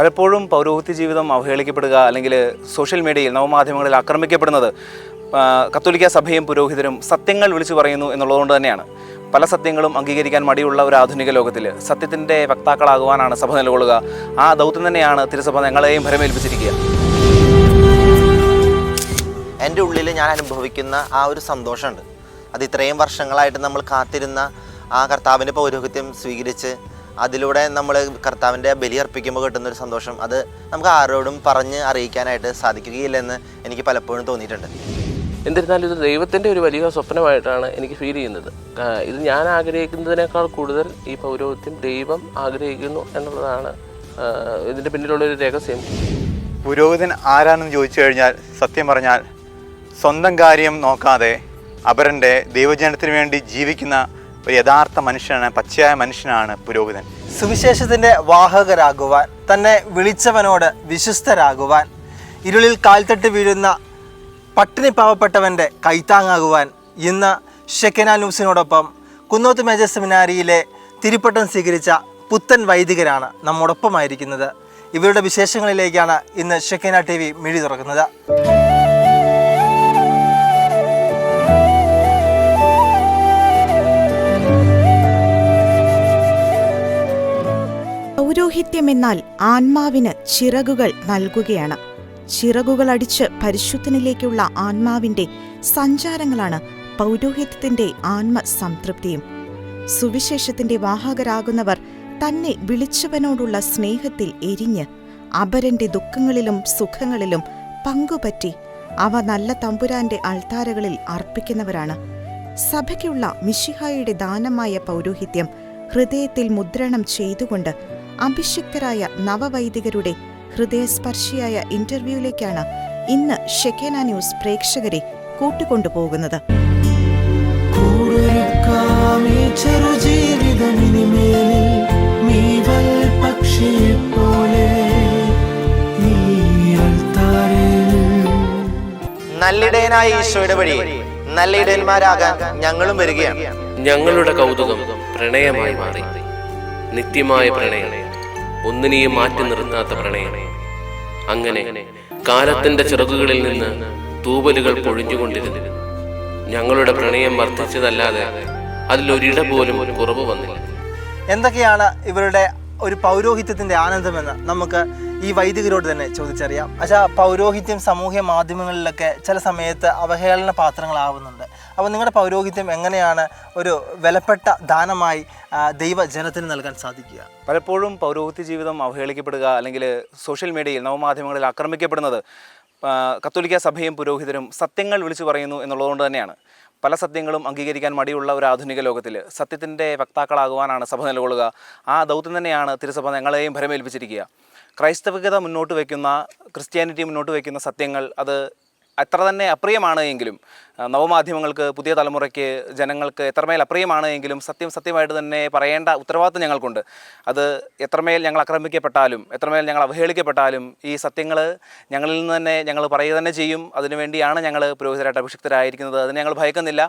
പലപ്പോഴും പൗരോഹിത്യ ജീവിതം അവഹേളിക്കപ്പെടുക അല്ലെങ്കിൽ സോഷ്യൽ മീഡിയയിൽ നവമാധ്യമങ്ങളിൽ ആക്രമിക്കപ്പെടുന്നത് കത്തോലിക്ക സഭയും പുരോഹിതരും സത്യങ്ങൾ വിളിച്ചു പറയുന്നു എന്നുള്ളതുകൊണ്ട് തന്നെയാണ്. പല സത്യങ്ങളും അംഗീകരിക്കാൻ മടിയുള്ള ഒരു ആധുനിക ലോകത്തിൽ സത്യത്തിന്റെ വക്താക്കളാകുവാനാണ് സഭ നിലകൊള്ളുക. ആ ദൗത്യം തന്നെയാണ് തിരുസഭ ഞങ്ങളെയും ഭരമേൽപ്പിച്ചിരിക്കുക. എന്റെ ഉള്ളിൽ ഞാൻ അനുഭവിക്കുന്ന ആ ഒരു സന്തോഷമുണ്ട്. അത് ഇത്രയും വർഷങ്ങളായിട്ട് നമ്മൾ കാത്തിരുന്ന ആ കർത്താവിന്റെ പൗരോഹിത്യം സ്വീകരിച്ച് അതിലൂടെ നമ്മൾ കർത്താവിന്റെ ബലി അർപ്പിക്കുമ്പോൾ കിട്ടുന്ന ഒരു സന്തോഷം. അത് നമുക്ക് ആരോടും പറഞ്ഞ് അറിയിക്കാനായിട്ട് സാധിക്കുകയില്ലെന്ന് എനിക്ക് പലപ്പോഴും തോന്നിയിട്ടുണ്ട്. എന്നിരുന്നാലും ഇത് ദൈവത്തിന്റെ ഒരു വലിയ സ്വപ്നമായിട്ടാണ് എനിക്ക് ഫീൽ ചെയ്യുന്നത്. ഇത് ഞാൻ ആഗ്രഹിക്കുന്നതിനേക്കാൾ കൂടുതൽ ഈ പൗരോഹിത്യം ദൈവം ആഗ്രഹിക്കുന്നു എന്നുള്ളതാണ് ഇതിന്റെ പിന്നിലുള്ള ഒരു രഹസ്യം. പുരോഹിതൻ ആരാണെന്ന് ചോദിച്ചു കഴിഞ്ഞാൽ സത്യം പറഞ്ഞാൽ സ്വന്തം കാര്യം നോക്കാതെ അവരന്റെ ദൈവജനത്തിന് വേണ്ടി ജീവിക്കുന്ന ഒരു യഥാർത്ഥ മനുഷ്യനാണ് പച്ചയായ മനുഷ്യനാണ് പുരോഹിതൻ. സുവിശേഷത്തിന്റെ വാഹകരാകുവാൻ തന്നെ വിളിച്ചവനോട് വിശ്വസ്തരാകുവാൻ ഇരുളിൽ കാൽത്തട്ട് വീഴുന്ന പട്ടിണി പാവപ്പെട്ടവന്റെ കൈത്താങ്ങാകുവാൻ ഇന്ന് ഷെക്കന ന്യൂസിനോടൊപ്പം കുന്നോത്ത് മേജർ സെമിനാരിയിലെ തിരുപ്പട്ടം സ്വീകരിച്ച പുത്തൻ വൈദികരാണ് നമ്മോടൊപ്പമായിരിക്കുന്നത്. ഇവരുടെ വിശേഷങ്ങളിലേക്കാണ് ഇന്ന് ഷെക്കന ടി വി മിഴി തുറക്കുന്നത് പൗരോഹിത്യമെന്നാൽ ആത്മാവിന് ചിറകുകൾ നൽകുകയാണ്. ചിറകുകളടിച്ച് പരിശുദ്ധനിലേക്കുള്ള ആത്മാവിന്റെ സഞ്ചാരങ്ങളാണ് പൗരോഹിത്യത്തിന്റെ ആത്മസംതൃപ്തിയും. സുവിശേഷത്തിന്റെ വാഹകരാകുന്നവർ തന്നെ വിളിച്ചവനോടുള്ള സ്നേഹത്തിൽ എരിഞ്ഞ് അപരന്റെ ദുഃഖങ്ങളിലും സുഖങ്ങളിലും പങ്കുപറ്റി അവ നല്ല തമ്പുരാന്റെ അൾത്താരകളിൽ അർപ്പിക്കുന്നവരാണ്. സഭയ്ക്കുള്ള മിഷിഹായുടെ ദാനമായ പൗരോഹിത്യം ഹൃദയത്തിൽ മുദ്രണം ചെയ്തുകൊണ്ട് അഭിഷിക്തരായ നവവൈദികരുടെ ഹൃദയസ്പർശിയായ ഇന്റർവ്യൂവിലേക്കാണ് ഇന്ന് ഷെക്കേന ന്യൂസ് പ്രേക്ഷകരെ കൂട്ടിക്കൊണ്ടുപോകുന്നത് നല്ലിടയനായ ഈശോയുടെ വഴി നല്ല ഇടയന്മാരാകാൻ ഞങ്ങളും വരികയാണ്. ഞങ്ങളുടെ കൗതുകം പ്രണയമായി മാറി. നിത്യമായ പ്രണയം. ഒന്നിനെയും മാറ്റി നിർത്താത്ത പ്രണയം. അങ്ങനെ കാലത്തിന്റെ ചിറകുകളിൽ നിന്ന് തൂവലുകൾ പൊഴിഞ്ഞുകൊണ്ടിരുന്നു. ഞങ്ങളുടെ പ്രണയം വർദ്ധിച്ചതല്ലാതെ അതിലൊരിട പോലും കുറവ് വന്നില്ല. എന്തൊക്കെയാണ് ഇവരുടെ ഒരു പൗരോഹിത്യത്തിന്റെ ആനന്ദമെന്ന് നമുക്ക് ഈ വൈദികരോട് തന്നെ ചോദിച്ചറിയാം. പക്ഷേ പൗരോഹിത്യം സാമൂഹ്യ മാധ്യമങ്ങളിലൊക്കെ ചില സമയത്ത് അവഹേളന പാത്രങ്ങളാവുന്നുണ്ട്. അപ്പോൾ നിങ്ങളുടെ പൗരോഹിത്യം എങ്ങനെയാണ് ഒരു വിലപ്പെട്ട ദാനമായി ദൈവ ദൈവജനത്തിന് നൽകാൻ സാധിക്കുക? പലപ്പോഴും പൗരോഹിത്യ ജീവിതം അവഹേളിക്കപ്പെടുക അല്ലെങ്കിൽ സോഷ്യൽ മീഡിയയിൽ നവമാധ്യമങ്ങളിൽ ആക്രമിക്കപ്പെടുന്നത് കത്തോലിക്ക സഭയും പുരോഹിതരും സത്യങ്ങൾ വിളിച്ചു പറയുന്നു എന്നുള്ളതുകൊണ്ട് തന്നെയാണ്. പല സത്യങ്ങളും അംഗീകരിക്കാൻ മടിയുള്ള ഒരു ആധുനിക ലോകത്തിൽ സത്യത്തിന്റെ വക്താക്കളാകുവാനാണ് സഭ നിലകൊള്ളുക. ആ ദൗത്യം തന്നെയാണ് തിരുസഭ ഞങ്ങളെയും ഭരമേൽപ്പിച്ചിരിക്കുക. ക്രൈസ്തവികത മുന്നോട്ട് വയ്ക്കുന്ന ക്രിസ്ത്യാനിറ്റി മുന്നോട്ട് വയ്ക്കുന്ന സത്യങ്ങൾ അത് എത്ര തന്നെ അപ്രിയമാണ് എങ്കിലും നവമാധ്യമങ്ങൾക്ക് പുതിയ തലമുറയ്ക്ക് ജനങ്ങൾക്ക് എത്രമേൽ അപ്രിയമാണ് എങ്കിലും സത്യം സത്യമായിട്ട് തന്നെ പറയേണ്ട ഉത്തരവാദിത്വം ഞങ്ങൾക്കുണ്ട്. അത് എത്രമേൽ ഞങ്ങൾ ആക്രമിക്കപ്പെട്ടാലും എത്രമേൽ ഞങ്ങൾ അവഹേളിക്കപ്പെട്ടാലും ഈ സത്യങ്ങൾ ഞങ്ങളിൽ നിന്ന് തന്നെ ഞങ്ങൾ പറയുക തന്നെ ചെയ്യും. അതിനുവേണ്ടിയാണ് ഞങ്ങൾ പുരോഹിതരായിട്ട് അഭിഷിക്തരായിരിക്കുന്നത്. അതിന് ഞങ്ങൾ ഭയക്കുന്നില്ല.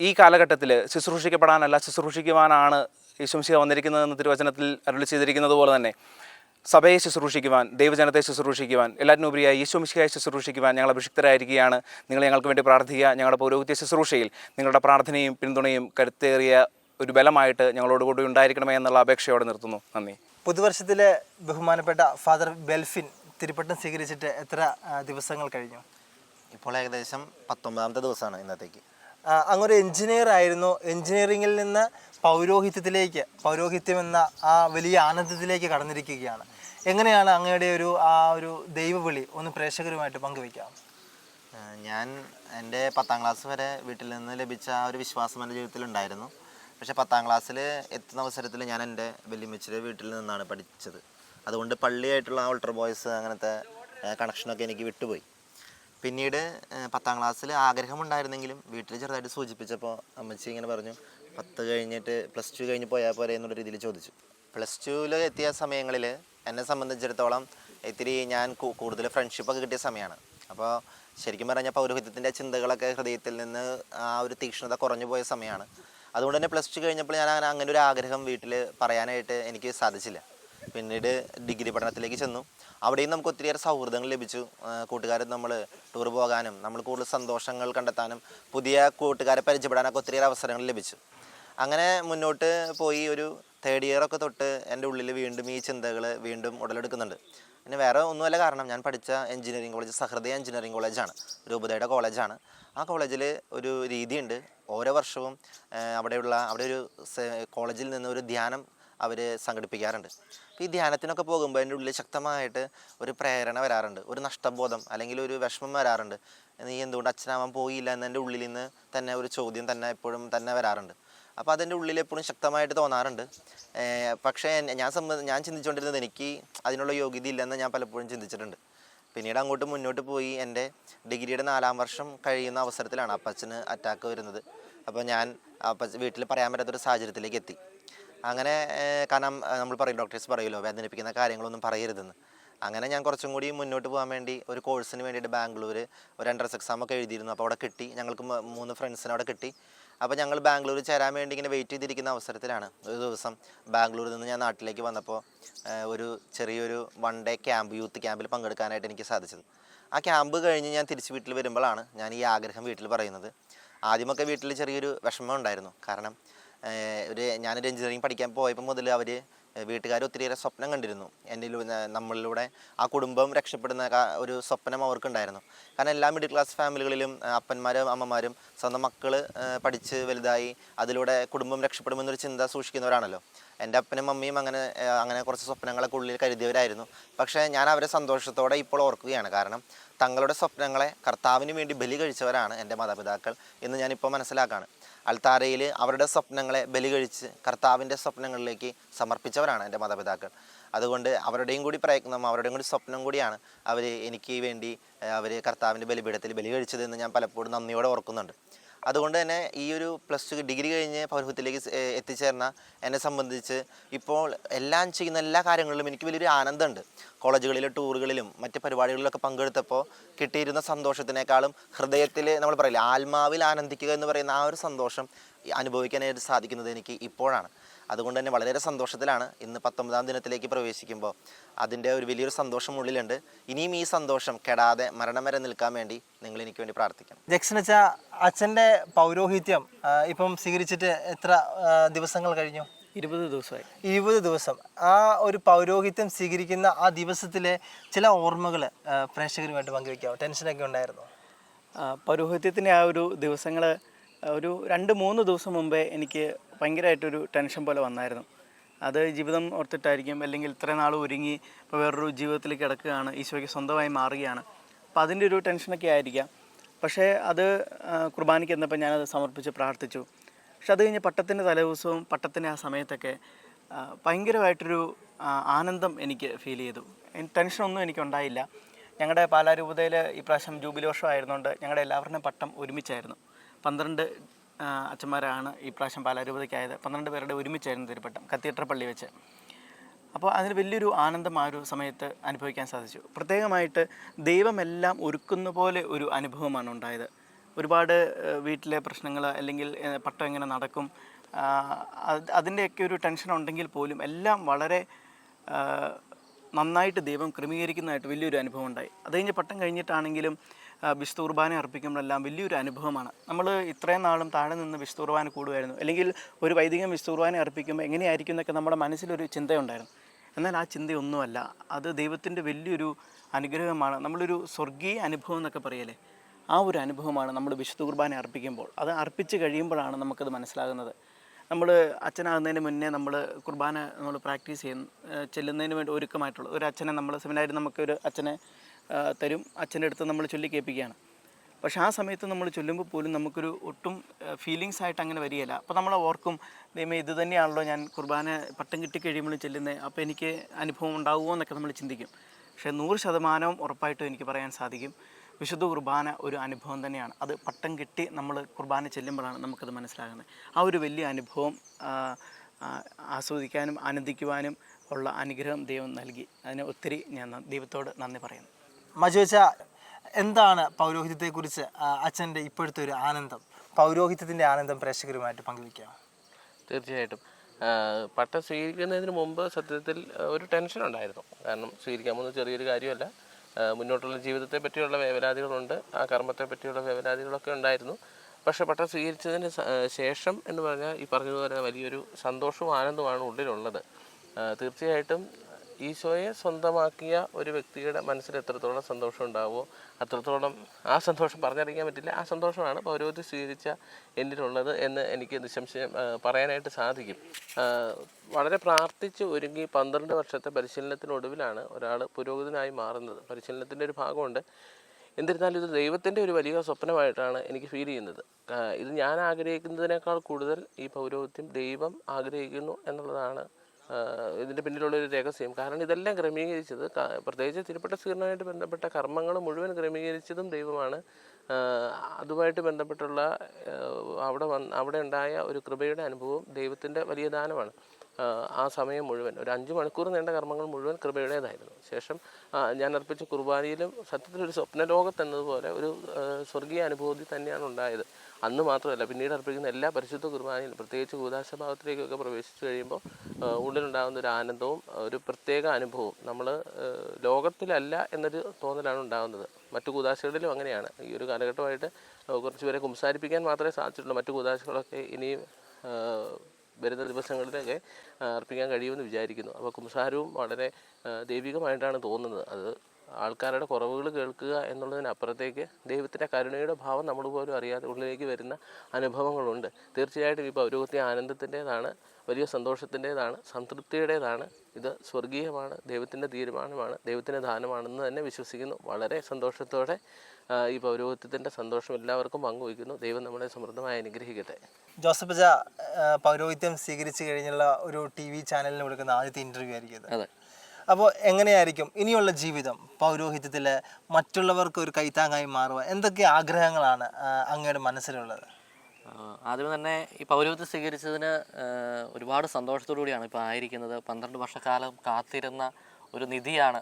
ഈ കാലഘട്ടത്തിൽ ശുശ്രൂഷിക്കപ്പെടാനല്ല ശുശ്രൂഷിക്കുവാനാണ് യേശുംശിക വന്നിരിക്കുന്നതെന്ന് തിരുവചനത്തിൽ അരുളി ചെയ്തിരിക്കുന്നത് പോലെ തന്നെ. സഭയെ ശുശ്രൂഷിക്കുവാൻ ദൈവജനത്തെ ശുശ്രൂഷിക്കുവാൻ എല്ലാറ്റിനുപരിയായി യേശുമിശിഹായി ശുശ്രൂഷിക്കുവാൻ ഞങ്ങൾ അഭിഷിക്തരായിരിക്കുകയാണ്. നിങ്ങൾ ഞങ്ങൾക്ക് വേണ്ടി പ്രാർത്ഥിക്കുക. ഞങ്ങളുടെ പൗരോഹിത്യ ശുശ്രൂഷയിൽ നിങ്ങളുടെ പ്രാർത്ഥനയും പിന്തുണയും കരുത്തേറിയ ഒരു ബലമായിട്ട് ഞങ്ങളോട് കൂടി ഉണ്ടായിരിക്കണമേ എന്നുള്ള അപേക്ഷയോടെ നിർത്തുന്നു. നന്ദി. പുതുവർഷത്തിലെ ബഹുമാനപ്പെട്ട ഫാദർ ബെൽഫിൻ തിരുപ്പട്ടം സ്വീകരിച്ചിട്ട് എത്ര ദിവസങ്ങൾ കഴിഞ്ഞു? ഇപ്പോൾ ഏകദേശം പത്തൊമ്പതാമത്തെ ദിവസമാണ് ഇന്നത്തേക്ക്. അങ്ങൊരു എഞ്ചിനീയർ ആയിരുന്നു. എഞ്ചിനീയറിംഗിൽ നിന്ന് പൗരോഹിത്യത്തിലേക്ക് പൗരോഹിത്യം എന്ന ആ വലിയ ആനന്ദത്തിലേക്ക് കടന്നിരിക്കുകയാണ്. എങ്ങനെയാണ് അങ്ങയുടെ ഒരു ആ ഒരു ദൈവവിളി ഒന്ന് പ്രേക്ഷകരുമായിട്ട് പങ്കുവെക്കാം ഞാൻ എന്റെ പത്താം ക്ലാസ് വരെ വീട്ടിൽ നിന്ന് ലഭിച്ച ആ ഒരു വിശ്വാസം എന്റെ ജീവിതത്തിൽ ഉണ്ടായിരുന്നു. പക്ഷേ പത്താം ക്ലാസ്സിൽ എത്തുന്ന അവസരത്തിൽ ഞാൻ എന്റെ വെല്ലുമിച്ചിയുടെ വീട്ടിൽ നിന്നാണ് പഠിച്ചത്. അതുകൊണ്ട് പള്ളിയായിട്ടുള്ള ആ ഓൾട്ടർ ബോയ്സ് അങ്ങനത്തെ കണക്ഷനൊക്കെ എനിക്ക് വിട്ടുപോയി. പിന്നീട് പത്താം ക്ലാസ്സിൽ ആഗ്രഹമുണ്ടായിരുന്നെങ്കിലും വീട്ടിൽ ചെറുതായിട്ട് സൂചിപ്പിച്ചപ്പോൾ അമ്മച്ചി ഇങ്ങനെ പറഞ്ഞു പത്ത് കഴിഞ്ഞിട്ട് പ്ലസ് ടു കഴിഞ്ഞ് പോയാൽ പോരെ എന്നുള്ള രീതിയിൽ ചോദിച്ചു. പ്ലസ് ടുവിൽ എത്തിയ സമയങ്ങളിൽ എന്നെ സംബന്ധിച്ചിടത്തോളം ഇത്തിരി ഞാൻ കൂടുതൽ ഫ്രണ്ട്ഷിപ്പൊക്കെ കിട്ടിയ സമയമാണ് അപ്പോൾ ശരിക്കും പറഞ്ഞാൽ പൗരോഹിത്യത്തിന്റെ ചിന്തകളൊക്കെ ഹൃദയത്തിൽ നിന്ന് ആ ഒരു തീക്ഷ്ണത കുറഞ്ഞു പോയ സമയമാണ് അതുകൊണ്ട് തന്നെ പ്ലസ് ടു കഴിഞ്ഞപ്പോൾ ഞാൻ അങ്ങനെ അങ്ങനെ ഒരു ആഗ്രഹം വീട്ടിൽ പറയാനായിട്ട് എനിക്ക് സാധിച്ചില്ല. പിന്നീട് ഡിഗ്രി പഠനത്തിലേക്ക് ചെന്നു. അവിടെയും നമുക്ക് ഒത്തിരിയേറെ സൗഹൃദങ്ങൾ ലഭിച്ചു. കൂട്ടുകാർ നമ്മൾ ടൂർ പോകാനും നമ്മൾ കൂടുതൽ സന്തോഷങ്ങൾ കണ്ടെത്താനും പുതിയ കൂട്ടുകാരെ പരിചയപ്പെടാനൊക്കെ ഒത്തിരിയേറെ അവസരങ്ങൾ ലഭിച്ചു. അങ്ങനെ മുന്നോട്ട് പോയി ഒരു തേർഡ് ഇയർ ഒക്കെ തൊട്ട് എന്റെ ഉള്ളിൽ വീണ്ടും ഈ ചിന്തകൾ വീണ്ടും ഉടലെടുക്കുന്നുണ്ട്. പിന്നെ വേറെ ഒന്നുമല്ല കാരണം ഞാൻ പഠിച്ച എഞ്ചിനീയറിംഗ് കോളേജ് സഹൃദയ എഞ്ചിനീയറിംഗ് കോളേജാണ് രൂപതയുടെ കോളേജാണ് ആ കോളേജിൽ ഒരു രീതിയുണ്ട്. ഓരോ വർഷവും അവിടെയുള്ള അവിടെ ഒരു കോളേജിൽ നിന്ന് ഒരു ധ്യാനം അവർ സംഘടിപ്പിക്കാറുണ്ട്. അപ്പോൾ ഈ ധ്യാനത്തിനൊക്കെ പോകുമ്പോൾ എന്റെ ഉള്ളിൽ ശക്തമായിട്ട് ഒരു പ്രേരണ വരാറുണ്ട്. ഒരു നഷ്ടബോധം അല്ലെങ്കിൽ ഒരു വിഷമം വരാറുണ്ട്. നീ എന്തുകൊണ്ട് അച്ഛനാവാൻ പോയില്ല എന്ന് എന്റെ ഉള്ളിൽ നിന്ന് തന്നെ ഒരു ചോദ്യം തന്നെ എപ്പോഴും തന്നെ വരാറുണ്ട്. അപ്പോൾ അതിന്റെ ഉള്ളിൽ എപ്പോഴും ശക്തമായിട്ട് തോന്നാറുണ്ട്. പക്ഷേ ഞാൻ സംബന്ധ ഞാൻ ചിന്തിച്ചുകൊണ്ടിരുന്നത് എനിക്ക് അതിനുള്ള യോഗ്യത ഇല്ലെന്ന് ഞാൻ പലപ്പോഴും ചിന്തിച്ചിട്ടുണ്ട്. പിന്നീട് അങ്ങോട്ട് മുന്നോട്ട് പോയി എന്റെ ഡിഗ്രിയുടെ നാലാം വർഷം കഴിയുന്ന അവസരത്തിലാണ് അപ്പച്ചന് അറ്റാക്ക് വരുന്നത്. അപ്പോൾ ഞാൻ അപ്പച്ച വീട്ടിൽ പറയാൻ പറ്റാത്തൊരു സാഹചര്യത്തിലേക്ക് എത്തി. അങ്ങനെ കാരണം നമ്മൾ പറയും ഡോക്ടേഴ്സ് പറയുമല്ലോ വേദനിപ്പിക്കുന്ന കാര്യങ്ങളൊന്നും പറയരുതെന്ന്. അങ്ങനെ ഞാൻ കുറച്ചും കൂടി മുന്നോട്ട് പോകാൻ വേണ്ടി ഒരു കോഴ്സിന് വേണ്ടിയിട്ട് ബാംഗ്ലൂർ ഒരു എൻട്രൻസ് എക്സാം ഒക്കെ എഴുതിയിരുന്നു. അപ്പോൾ അവിടെ കിട്ടി. ഞങ്ങൾക്ക് മൂന്ന് ഫ്രണ്ട്സിനെ അവിടെ കിട്ടി. അപ്പോൾ ഞങ്ങൾ ബാംഗ്ലൂർ ചേരാൻ വേണ്ടി ഇങ്ങനെ വെയിറ്റ് ചെയ്തിരിക്കുന്ന അവസരത്തിലാണ്. ഒരു ദിവസം ബാംഗ്ലൂരിൽ നിന്ന് ഞാൻ നാട്ടിലേക്ക് വന്നപ്പോൾ ഒരു ചെറിയൊരു വൺ ഡേ ക്യാമ്പ് യൂത്ത് ക്യാമ്പിൽ പങ്കെടുക്കാനായിട്ട് എനിക്ക് സാധിച്ചത്. ആ ക്യാമ്പ് കഴിഞ്ഞ് ഞാൻ തിരിച്ച് വീട്ടിൽ വരുമ്പോഴാണ് ഞാൻ ഈ ആഗ്രഹം വീട്ടിൽ പറയുന്നത്. ആദ്യമൊക്കെ വീട്ടിൽ ചെറിയൊരു വിഷമം ഉണ്ടായിരുന്നു. കാരണം ഒരു ഞാനൊരു എഞ്ചിനീയറിംഗ് പഠിക്കാൻ പോയപ്പോൾ മുതൽ അവർ വീട്ടുകാർ ഒത്തിരിയേറെ സ്വപ്നം കണ്ടിരുന്നു. എന്റെ നമ്മളിലൂടെ ആ കുടുംബം രക്ഷപ്പെടുന്ന ഒരു സ്വപ്നം അവർക്കുണ്ടായിരുന്നു. കാരണം എല്ലാ മിഡിൽ ക്ലാസ് ഫാമിലികളിലും അപ്പന്മാരും അമ്മമാരും സ്വന്തം മക്കൾ പഠിച്ച് വലുതായി അതിലൂടെ കുടുംബം രക്ഷപ്പെടുമെന്നൊരു ചിന്ത സൂക്ഷിക്കുന്നവരാണല്ലോ. എന്റെ അപ്പനും അമ്മയും അങ്ങനെ അങ്ങനെ കുറച്ച് സ്വപ്നങ്ങളൊക്കെ ഉള്ളിൽ കരുതിയവരായിരുന്നു. പക്ഷേ ഞാൻ അവരെ സന്തോഷത്തോടെ ഇപ്പോൾ ഓർക്കുകയാണ്. കാരണം തങ്ങളുടെ സ്വപ്നങ്ങളെ കർത്താവിന് വേണ്ടി ബലി കഴിച്ചവരാണ് എന്റെ മാതാപിതാക്കൾ എന്ന് ഞാനിപ്പോൾ മനസ്സിലാക്കുകയാണ് അൾത്താരയിൽ അവരുടെ സ്വപ്നങ്ങളെ ബലി കഴിച്ച് കർത്താവിന്റെ സ്വപ്നങ്ങളിലേക്ക് സമർപ്പിച്ചവരാണ് എന്റെ മാതാപിതാക്കൾ. അതുകൊണ്ട് അവരുടെയും കൂടി പ്രയത്നം അവരുടെയും കൂടി സ്വപ്നം കൂടിയാണ് അവർ എനിക്ക് വേണ്ടി അവർ കർത്താവിന്റെ ബലിപീഠത്തിൽ ബലി കഴിച്ചതെന്ന് ഞാൻ പലപ്പോഴും നന്ദിയോടെ ഓർക്കുന്നുണ്ട്. അതുകൊണ്ട് തന്നെ ഈ ഒരു പ്ലസ് ടു ഡിഗ്രി കഴിഞ്ഞ് ഏഹ് എത്തിച്ചേർന്ന എന്നെ സംബന്ധിച്ച് ഇപ്പോൾ എല്ലാം ചെയ്യുന്ന എല്ലാ കാര്യങ്ങളിലും എനിക്ക് വലിയൊരു ആനന്ദമുണ്ട്. കോളേജുകളിലെ ടൂറുകളിലും മറ്റ് പരിപാടികളിലൊക്കെ പങ്കെടുത്തപ്പോൾ കിട്ടിയിരുന്ന സന്തോഷത്തിനേക്കാളും ഹൃദയത്തിൽ നമ്മൾ പറയില്ല ആത്മാവിൽ ആനന്ദിക്കുക എന്ന് പറയുന്ന ആ ഒരു സന്തോഷം അനുഭവിക്കാനായിട്ട് സാധിക്കുന്നത് എനിക്ക് ഇപ്പോഴാണ്. അതുകൊണ്ട് തന്നെ വളരെ സന്തോഷത്തിലാണ് ഇന്ന് പത്തൊമ്പതാം ദിനത്തിലേക്ക് പ്രവേശിക്കുമ്പോൾ. അതിന്റെ ഒരു വലിയൊരു സന്തോഷം ഉള്ളിലുണ്ട്. ഇനിയും ഈ സന്തോഷം കെടാതെ മരണം വരെ നിൽക്കാൻ വേണ്ടി നിങ്ങൾ എനിക്ക് വേണ്ടി പ്രാർത്ഥിക്കണം. ജക്ഷനച്ച അച്ഛ അച്ഛന്റെ പൗരോഹിത്യം ഇപ്പം സ്വീകരിച്ചിട്ട് എത്ര ദിവസങ്ങൾ കഴിഞ്ഞു? ഇരുപത് ദിവസമായി. ഇരുപത് ദിവസം. ആ ഒരു പൗരോഹിത്യം സ്വീകരിക്കുന്ന ആ ദിവസത്തിലെ ചില ഓർമ്മകൾ പ്രേക്ഷകരുമായിട്ട് പങ്കുവെക്കാമോ ടെൻഷനൊക്കെ ഉണ്ടായിരുന്നു? പൗരോഹിത്യത്തിന്റെ ആ ഒരു ദിവസങ്ങൾ ഒരു രണ്ട് മൂന്ന് ദിവസം മുമ്പേ എനിക്ക് ഭയങ്കരമായിട്ടൊരു ടെൻഷൻ പോലെ വന്നായിരുന്നു. അത് ജീവിതം ഓർത്തിട്ടായിരിക്കും. അല്ലെങ്കിൽ ഇത്ര നാൾ ഒരുങ്ങി ഇപ്പോൾ വേറൊരു ജീവിതത്തിലേക്ക് കിടക്കുകയാണ്. ഈശോയ്ക്ക് സ്വന്തമായി മാറുകയാണ്. അപ്പോൾ അതിന്റെ ഒരു ടെൻഷനൊക്കെ ആയിരിക്കാം. പക്ഷേ അത് കുർബാനയ്ക്ക് എന്നപ്പോൾ ഞാനത് സമർപ്പിച്ച് പ്രാർത്ഥിച്ചു. പക്ഷെ അത് കഴിഞ്ഞ് പട്ടത്തിന്റെ തലേദിവസവും പട്ടത്തിന്റെ ആ സമയത്തൊക്കെ ഭയങ്കരമായിട്ടൊരു ആനന്ദം എനിക്ക് ഫീൽ ചെയ്തു. ടെൻഷനൊന്നും എനിക്കുണ്ടായില്ല ഞങ്ങളുടെ പാലാരൂപതയിൽ ഇപ്രാവശ്യം പ്രാവശ്യം ജൂബിലി വർഷം ആയിരുന്നുകൊണ്ട് ഞങ്ങളുടെ എല്ലാവരുടെയും പട്ടം ഒരുമിച്ചായിരുന്നു. പന്ത്രണ്ട് അച്ഛന്മാരാണ് ഈ പ്രാവശ്യം പാലാരൂപതയ്ക്കായത് പന്ത്രണ്ട് പേരുടെ ഒരുമിച്ചായിരുന്നു തിരുപ്പട്ടം കത്തീഡ്രൽ പള്ളി വെച്ച്. അപ്പോൾ അതിന് വലിയൊരു ആനന്ദം ആ ഒരു സമയത്ത് അനുഭവിക്കാൻ സാധിച്ചു. പ്രത്യേകമായിട്ട് ദൈവമെല്ലാം ഒരുക്കുന്ന പോലെ ഒരു അനുഭവമാണ് ഉണ്ടായത്. ഒരുപാട് വീട്ടിലെ പ്രശ്നങ്ങൾ അല്ലെങ്കിൽ പട്ടം എങ്ങനെ നടക്കും അതിന്റെയൊക്കെ ഒരു ടെൻഷൻ ഉണ്ടെങ്കിൽ പോലും എല്ലാം വളരെ നന്നായിട്ട് ദൈവം ക്രമീകരിക്കുന്നതായിട്ട് വലിയൊരു അനുഭവം ഉണ്ടായി. അത് കഴിഞ്ഞ് പട്ടം കഴിഞ്ഞിട്ടാണെങ്കിലും വിശുദ്ധ കുർബാന അർപ്പിക്കുമ്പോഴെല്ലാം വലിയൊരു അനുഭവമാണ്. നമ്മൾ ഇത്രയും നാളും താഴെ നിന്ന് വിശുദ്ധ കുർബാന കൂടുമായിരുന്നു. അല്ലെങ്കിൽ ഒരു വൈദികം വിശുദ്ധ കുർബാന അർപ്പിക്കുമ്പോൾ എങ്ങനെയായിരിക്കും എന്നൊക്കെ നമ്മുടെ മനസ്സിലൊരു ചിന്തയുണ്ടായിരുന്നു. എന്നാൽ ആ ചിന്തയൊന്നുമല്ല. അത് ദൈവത്തിന്റെ വലിയൊരു അനുഗ്രഹമാണ്. നമ്മളൊരു സ്വർഗീയ അനുഭവം എന്നൊക്കെ പറയല്ലേ? ആ ഒരു അനുഭവമാണ് നമ്മൾ വിശുദ്ധ കുർബാന അർപ്പിക്കുമ്പോൾ. അത് അർപ്പിച്ച് കഴിയുമ്പോഴാണ് നമുക്കത് മനസ്സിലാകുന്നത്. നമ്മൾ അച്ഛനാകുന്നതിന് മുന്നേ നമ്മൾ കുർബാന നമ്മൾ പ്രാക്ടീസ് ചെയ്യുന്ന ചെല്ലുന്നതിന് വേണ്ടി ഒരുക്കമായിട്ടുള്ള ഒരു അച്ഛനെ നമ്മൾ സെമിനാരിൽ നമുക്കൊരു അച്ഛനെ ഏഹ് തരും. അച്ഛന്റെ അടുത്ത് നമ്മൾ ചൊല്ലി കേൾപ്പിക്കുകയാണ്. പക്ഷെ ആ സമയത്ത് നമ്മൾ ചൊല്ലുമ്പോൾ പോലും നമുക്കൊരു ഒട്ടും ഫീലിങ്സ് ആയിട്ട് അങ്ങനെ വരികയില്ല. അപ്പോൾ നമ്മൾ ഓർക്കും ദൈവം ഇത് തന്നെയാണല്ലോ ഞാൻ കുർബാന പട്ടം കഴിയുമ്പോൾ ചെല്ലുന്നത്. അപ്പോൾ എനിക്ക് അനുഭവം ഉണ്ടാവുമോ എന്നൊക്കെ നമ്മൾ ചിന്തിക്കും. പക്ഷേ നൂറ് ശതമാനവും ഉറപ്പായിട്ടും എനിക്ക് പറയാൻ സാധിക്കും. വിശുദ്ധ കുർബാന ഒരു അനുഭവം തന്നെയാണ്. അത് പട്ടം കിട്ടി നമ്മൾ കുർബാന ചെല്ലുമ്പോഴാണ് നമുക്കത് മനസ്സിലാകുന്നത്. ആ ഒരു വലിയ അനുഭവം ആസ്വദിക്കാനും ആനന്ദിക്കുവാനും ഉള്ള അനുഗ്രഹം ദൈവം നൽകി. അതിന് ഒത്തിരി ഞാൻ ദൈവത്തോട് നന്ദി പറയുന്നു. മജുവച്ച എന്താണ് പൗരോഹിത്യത്തെക്കുറിച്ച് കുറിച്ച് അച്ഛന്റെ ഇപ്പോഴത്തെ ഒരു ആനന്ദം? പൗരോഹിത്യത്തിന്റെ ആനന്ദം പ്രേക്ഷകരുമായിട്ട് പങ്കുവെക്കാം തീർച്ചയായിട്ടും. പട്ടം സ്വീകരിക്കുന്നതിന് മുമ്പ് സത്യത്തിൽ ഒരു ടെൻഷൻ ഉണ്ടായിരുന്നു. കാരണം സ്വീകരിക്കാൻ പോകുന്ന ചെറിയൊരു കാര്യമല്ല. മുന്നോട്ടുള്ള ജീവിതത്തെ പറ്റിയുള്ള വേവലാതികളുണ്ട്. ആ കർമ്മത്തെ പറ്റിയുള്ള വേവലാതികളൊക്കെ ഉണ്ടായിരുന്നു. പക്ഷേ പട്ടം സ്വീകരിച്ചതിന് ശേഷം എന്ന് പറഞ്ഞാൽ ഈ പറഞ്ഞതുപോലെ വലിയൊരു സന്തോഷവും ആനന്ദവുമാണ് ഉള്ളിലുള്ളത്. തീർച്ചയായിട്ടും ഈശോയെ സ്വന്തമാക്കിയ ഒരു വ്യക്തിയുടെ മനസ്സിൽ എത്രത്തോളം സന്തോഷം ഉണ്ടാവുമോ അത്രത്തോളം ആ സന്തോഷം പറഞ്ഞറിയിക്കാൻ പറ്റില്ല. ആ സന്തോഷമാണ് പൗരോഹിത്യം സ്വീകരിച്ച എന്നിലുള്ളത് എന്ന് എനിക്ക് നിശംശയം പറയാനായിട്ട് സാധിക്കും. വളരെ പ്രാർത്ഥിച്ച് ഒരുങ്ങി പന്ത്രണ്ട് വർഷത്തെ പരിശീലനത്തിനൊടുവിലാണ് ഒരാൾ പുരോഹിതനായി മാറുന്നത്. പരിശീലനത്തിന്റെ ഒരു ഭാഗമുണ്ട്. എന്നിരുന്നാലും ഇത് ദൈവത്തിന്റെ ഒരു വലിയ സ്വപ്നമായിട്ടാണ് എനിക്ക് ഫീൽ ചെയ്യുന്നത്. ഇത് ഞാൻ ആഗ്രഹിക്കുന്നതിനേക്കാൾ കൂടുതൽ ഈ പൗരോഹിത്യം ദൈവം ആഗ്രഹിക്കുന്നു എന്നുള്ളതാണ് ഇതിന്റെ പിന്നിലുള്ളൊരു രഹസ്യം. കാരണം ഇതെല്ലാം ക്രമീകരിച്ചത് പ്രത്യേകിച്ച് തിരുപ്പട്ട സ്വീകരണമായിട്ട് ബന്ധപ്പെട്ട കർമ്മങ്ങൾ മുഴുവൻ ക്രമീകരിച്ചതും ദൈവമാണ്. അതുമായിട്ട് ബന്ധപ്പെട്ടുള്ള അവിടെ വന്ന് അവിടെ ഉണ്ടായ ഒരു കൃപയുടെ അനുഭവം ദൈവത്തിന്റെ വലിയ ദാനമാണ്. ആ സമയം മുഴുവൻ ഒരു അഞ്ച് മണിക്കൂർ നീണ്ട കർമ്മങ്ങൾ മുഴുവൻ കൃപയുടേതായിരുന്നു. ശേഷം ഞാൻ അർപ്പിച്ച കുർബാനയിലും സത്യത്തിൽ ഒരു സ്വപ്നലോകത്ത് എന്നതുപോലെ ഒരു സ്വർഗീയ അനുഭൂതി തന്നെയാണ് ഉണ്ടായത്. അന്ന് മാത്രമല്ല പിന്നീട് അർപ്പിക്കുന്ന എല്ലാ പരിശുദ്ധ കുർബാനയിലും പ്രത്യേകിച്ച് കൂതാശഭാവത്തിലേക്കൊക്കെ പ്രവേശിച്ചു കഴിയുമ്പോൾ ഉള്ളിലുണ്ടാകുന്ന ഒരു ആനന്ദവും ഒരു പ്രത്യേക അനുഭവവും നമ്മൾ ലോകത്തിലല്ല എന്നൊരു തോന്നലാണ് ഉണ്ടാകുന്നത്. മറ്റു കൂതാശകളിലും അങ്ങനെയാണ്. ഈ ഒരു കാലഘട്ടമായിട്ട് കുറച്ച് പേരെ കുംസാരിപ്പിക്കാൻ മാത്രമേ സാധിച്ചിട്ടുള്ളൂ. മറ്റു കൂതാശകളൊക്കെ ഇനിയും വരുന്ന ദിവസങ്ങളിലൊക്കെ അർപ്പിക്കാൻ കഴിയുമെന്ന് വിചാരിക്കുന്നു. അപ്പോൾ കുംസാരവും വളരെ ദൈവികമായിട്ടാണ് തോന്നുന്നത്. അത് ആൾക്കാരുടെ കുറവുകൾ കേൾക്കുക എന്നുള്ളതിനപ്പുറത്തേക്ക് ദൈവത്തിന്റെ കരുണയുടെ ഭാവം നമ്മൾ പോലും അറിയാതെ ഉള്ളിലേക്ക് വരുന്ന അനുഭവങ്ങളുണ്ട്. തീർച്ചയായിട്ടും ഈ പൗരോഗത്തി ആനന്ദത്തിന്റെതാണ് വലിയ സന്തോഷത്തിന്റെതാണ് സംതൃപ്തിയുടേതാണ്. ഇത് സ്വർഗീയമാണ് ദൈവത്തിന്റെ തീരുമാനമാണ് ദൈവത്തിന്റെ ദാനമാണെന്ന് തന്നെ വിശ്വസിക്കുന്നു. വളരെ സന്തോഷത്തോടെ ഈ പൗരോഹിത്യത്തിന്റെ സന്തോഷം എല്ലാവർക്കും പങ്കുവയ്ക്കുന്നു. ദൈവം നമ്മളെ സമൃദ്ധമായി അനുഗ്രഹിക്കട്ടെ. ജോസഫ് ജ പൗരോഹിത്യം സ്വീകരിച്ചു കഴിഞ്ഞുള്ള ഒരു ടി വി ചാനലിന് കൊടുക്കുന്ന ആദ്യത്തെ ഇന്റർവ്യൂ ആയിരിക്കും അതെ. അപ്പോൾ എങ്ങനെയായിരിക്കും ഇനിയുള്ള ജീവിതം പൗരോഹിത്യത്തിൽ മറ്റുള്ളവർക്ക് ഒരു കൈത്താങ്ങായി മാറുക എന്തൊക്കെ ആഗ്രഹങ്ങളാണ് അങ്ങയുടെ മനസ്സിലുള്ളത്? ആദ്യം തന്നെ ഈ പൗരോഹിത്യം സ്വീകരിച്ചതിന് ഒരുപാട് സന്തോഷത്തോടു കൂടിയാണ് ഇപ്പോൾ ആയിരിക്കുന്നത്. പന്ത്രണ്ട് വർഷക്കാലം കാത്തിരുന്ന ഒരു നിധിയാണ്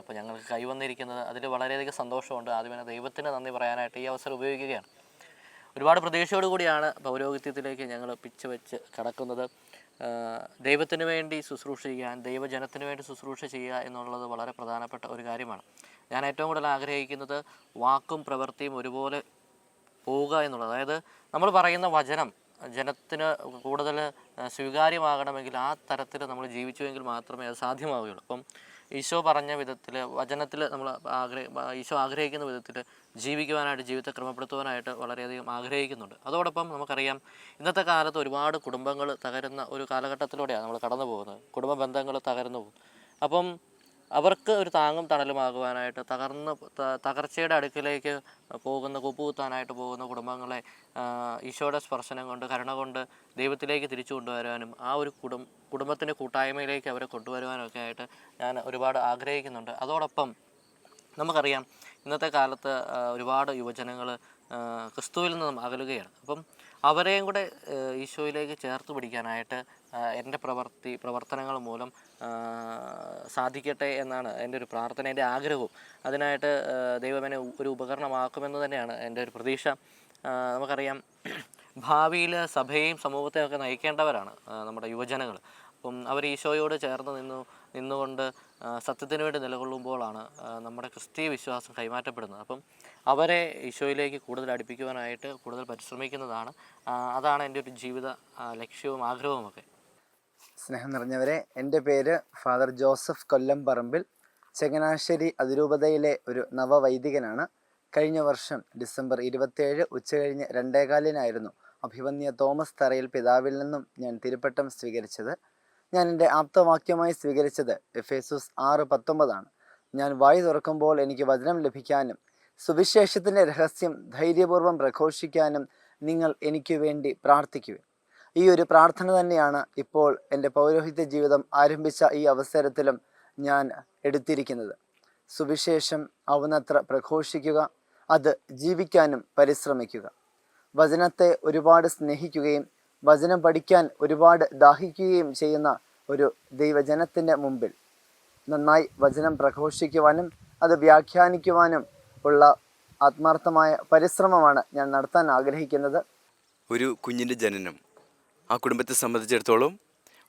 ഇപ്പോൾ ഞങ്ങൾക്ക് കൈവന്നിരിക്കുന്നത് അതിൽ വളരെയധികം സന്തോഷമുണ്ട്. ആദ്യമേ ദൈവത്തിന് നന്ദി പറയാനായിട്ട് ഈ അവസരം ഉപയോഗിക്കുകയാണ്. ഒരുപാട് പ്രതീക്ഷയോടു കൂടിയാണ് പൗരോഹിത്യത്തിലേക്ക് ഞങ്ങൾ പിച്ച് വെച്ച് കടക്കുന്നത്. ദൈവത്തിന് വേണ്ടി ശുശ്രൂഷ ചെയ്യാൻ ദൈവജനത്തിന് വേണ്ടി ശുശ്രൂഷ ചെയ്യുക എന്നുള്ളത് വളരെ പ്രധാനപ്പെട്ട ഒരു കാര്യമാണ്. ഞാൻ ഏറ്റവും കൂടുതൽ ആഗ്രഹിക്കുന്നത് വാക്കും പ്രവൃത്തിയും ഒരുപോലെ പോവുക എന്നുള്ളത്. അതായത് നമ്മൾ പറയുന്ന വചനം ജനത്തിന് കൂടുതൽ സ്വീകാര്യമാകണമെങ്കിൽ ആ തരത്തിൽ നമ്മൾ ജീവിച്ചുവെങ്കിൽ മാത്രമേ അത് സാധ്യമാവുകയുള്ളൂ. അപ്പം ഈശോ പറഞ്ഞ വിധത്തിൽ വചനത്തിൽ നമ്മൾ ആഗ്രഹ ഈശോ ആഗ്രഹിക്കുന്ന വിധത്തിൽ ജീവിക്കുവാനായിട്ട് ജീവിതത്തെ ക്രമപ്പെടുത്തുവാനായിട്ട് വളരെയധികം ആഗ്രഹിക്കുന്നുണ്ട്. അതോടൊപ്പം നമുക്കറിയാം ഇന്നത്തെ കാലത്ത് ഒരുപാട് കുടുംബങ്ങൾ തകരുന്ന ഒരു കാലഘട്ടത്തിലൂടെയാണ് നമ്മൾ കടന്നു പോകുന്നത് കുടുംബ ബന്ധങ്ങൾ തകർന്നു പോകും. അപ്പം അവർക്ക് ഒരു താങ്ങും തണലുമാകുവാനായിട്ട് തകർന്ന് തകർച്ചയുടെ അടുക്കിലേക്ക് പോകുന്ന കുപ്പുകുത്താനായിട്ട് പോകുന്ന കുടുംബങ്ങളെ ഈശോയുടെ സ്പർശനം കൊണ്ട് കരുണ കൊണ്ട് ദൈവത്തിലേക്ക് തിരിച്ചു കൊണ്ടുവരാനും ആ ഒരു കുടും കുടുംബത്തിന്റെ കൂട്ടായ്മയിലേക്ക് അവരെ കൊണ്ടുവരുവാനും ഒക്കെ ആയിട്ട് ഞാൻ ഒരുപാട് ആഗ്രഹിക്കുന്നുണ്ട്. അതോടൊപ്പം നമുക്കറിയാം ഇന്നത്തെ കാലത്ത് ഒരുപാട് യുവജനങ്ങൾ ക്രിസ്തുവിൽ നിന്നും അകലുകയാണ്. അപ്പം അവരെയും കൂടെ ഈശോയിലേക്ക് ചേർത്ത് പിടിക്കാനായിട്ട് എന്റെ പ്രവർത്തി പ്രവർത്തനങ്ങൾ മൂലം സാധിക്കട്ടെ എന്നാണ് എന്റെ ഒരു പ്രാർത്ഥന എന്റെ ആഗ്രഹവും. അതിനായിട്ട് ദൈവം എന്നെ ഒരു ഉപകരണമാക്കുമെന്ന് തന്നെയാണ് എന്റെ ഒരു പ്രതീക്ഷ. നമുക്കറിയാം ഭാവിയിൽ സഭയെയും സമൂഹത്തെയും ഒക്കെ നയിക്കേണ്ടവരാണ് നമ്മുടെ യുവജനങ്ങൾ അപ്പം അവർ ഈശോയോട് ചേർന്ന് നിന്നു നിന്നുകൊണ്ട് സത്യത്തിന് വേണ്ടി നിലകൊള്ളുമ്പോഴാണ് നമ്മുടെ ക്രിസ്തീയ വിശ്വാസം കൈമാറ്റപ്പെടുന്നത്. അപ്പം അവരെ ഈശോയിലേക്ക് കൂടുതൽ അടുപ്പിക്കുവാനായിട്ട് കൂടുതൽ പരിശ്രമിക്കുന്നതാണ് അതാണ് എന്റെ ഒരു ജീവിത ലക്ഷ്യവും ആഗ്രഹവും ഒക്കെ സ്നേഹം നിറഞ്ഞവരെ എന്റെ പേര് ഫാദർ ജോസഫ് കൊല്ലം പറമ്പിൽ ചങ്ങനാശ്ശേരി അതിരൂപതയിലെ ഒരു നവവൈദികനാണ്. കഴിഞ്ഞ വർഷം ഡിസംബർ ഇരുപത്തേഴ് ഉച്ചകഴിഞ്ഞ് രണ്ടേകാലിനായിരുന്നു അഭിവന്യ തോമസ് തറയിൽ പിതാവിൽ നിന്നും ഞാൻ തിരുപ്പട്ടം സ്വീകരിച്ചത്. ഞാൻ എന്റെ ആപ്തവാക്യമായി സ്വീകരിച്ചത് എഫേസുസ് ആറ് പത്തൊമ്പതാണ്. ഞാൻ വായി തുറക്കുമ്പോൾ എനിക്ക് വചനം ലഭിക്കാനും സുവിശേഷത്തിന്റെ രഹസ്യം ധൈര്യപൂർവം പ്രഘോഷിക്കാനും നിങ്ങൾ എനിക്ക് വേണ്ടി പ്രാർത്ഥിക്കുവിൻ. ഈ ഒരു പ്രാർത്ഥന തന്നെയാണ് ഇപ്പോൾ എന്റെ പൗരോഹിത്യ ജീവിതം ആരംഭിച്ച ഈ അവസരത്തിലും ഞാൻ എടുത്തിരിക്കുന്നത്. സുവിശേഷം അവനത്ര പ്രഘോഷിക്കുക അത് ജീവിക്കാനും പരിശ്രമിക്കുക. വചനത്തെ ഒരുപാട് സ്നേഹിക്കുകയും വചനം പഠിക്കാൻ ഒരുപാട് ദാഹിക്കുകയും ചെയ്യുന്ന ഒരു ദൈവജനത്തിന്റെ മുമ്പിൽ നന്നായി വചനം പ്രഘോഷിക്കുവാനും അത് വ്യാഖ്യാനിക്കുവാനും ഉള്ള ആത്മാർത്ഥമായ പരിശ്രമമാണ് ഞാൻ നടത്താൻ ആഗ്രഹിക്കുന്നത്. ഒരു കുഞ്ഞിന്റെ ജനനം. ആ കുടുംബത്തെ സംബന്ധിച്ചിടത്തോളം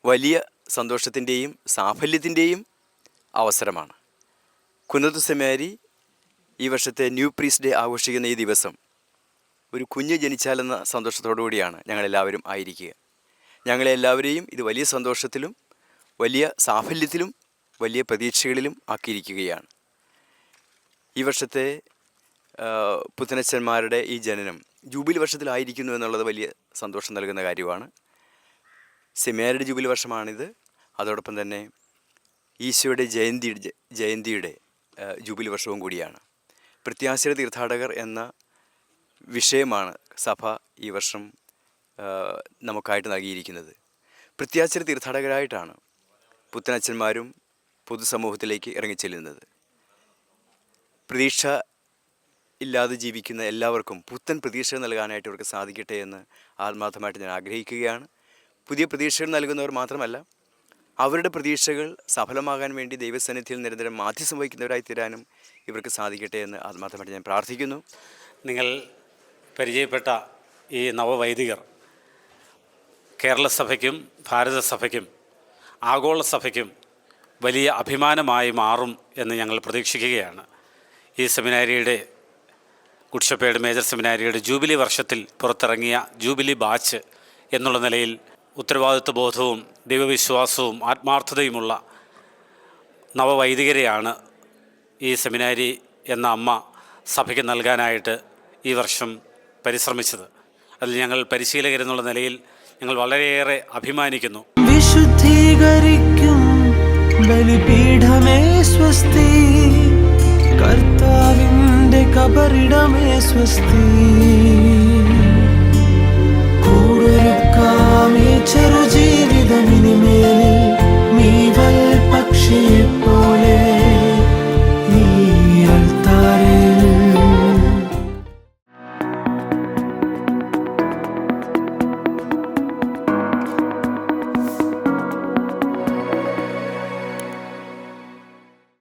വലിയ സന്തോഷത്തിന്റെയും സാഫല്യത്തിന്റെയും അവസരമാണ്. കുന്നത്ത് ഈ വർഷത്തെ ന്യൂ പ്രീസ് ഡേ ആഘോഷിക്കുന്ന ഈ ദിവസം ഒരു കുഞ്ഞ് ജനിച്ചാലെന്ന സന്തോഷത്തോടു കൂടിയാണ് ഞങ്ങളെല്ലാവരും ആയിരിക്കുക. ഞങ്ങളെല്ലാവരെയും ഇത് വലിയ സന്തോഷത്തിലും വലിയ സാഫല്യത്തിലും വലിയ പ്രതീക്ഷകളിലും ആക്കിയിരിക്കുകയാണ്. ഈ വർഷത്തെ പുത്തനച്ഛന്മാരുടെ ഈ ജനനം ജൂബിലി വർഷത്തിലായിരിക്കുന്നു എന്നുള്ളത് വലിയ സന്തോഷം നൽകുന്ന കാര്യമാണ്. സെമിനാരിയുടെ ജൂബിലി വർഷമാണിത്. അതോടൊപ്പം തന്നെ ഈശോയുടെ ജയന്തി ജയന്തിയുടെ ജൂബിലി വർഷവും കൂടിയാണ്. പ്രത്യാശയുടെ തീർത്ഥാടകർ എന്ന വിഷയമാണ് സഭ ഈ വർഷം നമുക്കായിട്ട് നൽകിയിരിക്കുന്നത്. പ്രത്യാശര തീർത്ഥാടകരായിട്ടാണ് പുത്തനച്ഛന്മാരും പൊതുസമൂഹത്തിലേക്ക് ഇറങ്ങിച്ചെല്ലുന്നത്. പ്രതീക്ഷ ഇല്ലാതെ ജീവിക്കുന്ന എല്ലാവർക്കും പുത്തൻ പ്രതീക്ഷ നൽകാനായിട്ട് ഇവർക്ക് സാധിക്കട്ടെ എന്ന് ആത്മാർത്ഥമായിട്ട് ഞാൻ ആഗ്രഹിക്കുകയാണ്. പുതിയ പ്രതീക്ഷകൾ നൽകുന്നവർ മാത്രമല്ല അവരുടെ പ്രതീക്ഷകൾ സഫലമാകാൻ വേണ്ടി ദൈവസന്നിധിയിൽ നിരന്തരം മാധ്യസം സംഭവിക്കുന്നവരായി തീരാനും ഇവർക്ക് സാധിക്കട്ടെ എന്ന് ആത്മാർത്ഥമായിട്ട് ഞാൻ പ്രാർത്ഥിക്കുന്നു. നിങ്ങൾ പരിചയപ്പെട്ട ഈ നവവൈദികർ കേരള സഭയ്ക്കും ഭാരത സഭയ്ക്കും ആഗോള സഭയ്ക്കും വലിയ അഭിമാനമായി മാറും എന്ന് ഞങ്ങൾ പ്രതീക്ഷിക്കുകയാണ്. ഈ സെമിനാരിയുടെ ഗുഡ്ഷപ്പേഡ് മേജർ സെമിനാരിയുടെ ജൂബിലി വർഷത്തിൽ പുറത്തിറങ്ങിയ ജൂബിലി ബാച്ച് എന്നുള്ള നിലയിൽ ഉത്തരവാദിത്വ ബോധവും ദൈവവിശ്വാസവും ആത്മാർത്ഥതയുമുള്ള നവവൈദികരെയാണ് ഈ സെമിനാരി എന്ന അമ്മ സഭയ്ക്ക് നൽകാനായിട്ട് ഈ വർഷം പരിശ്രമിച്ചത്. അതിൽ ഞങ്ങൾ പരിശീലകരെന്നുള്ള നിലയിൽ ഞങ്ങൾ വളരെയേറെ അഭിമാനിക്കുന്നു. വിശുദ്ധീകരിക്കും ബലിപീഠമേ സ്വസ്തി. കർത്താവിന്റെ കബറിടമേ സ്വസ്തി. ചെറുജീവിതമിനിമേലിൽ നീ വൽ പക്ഷിയെ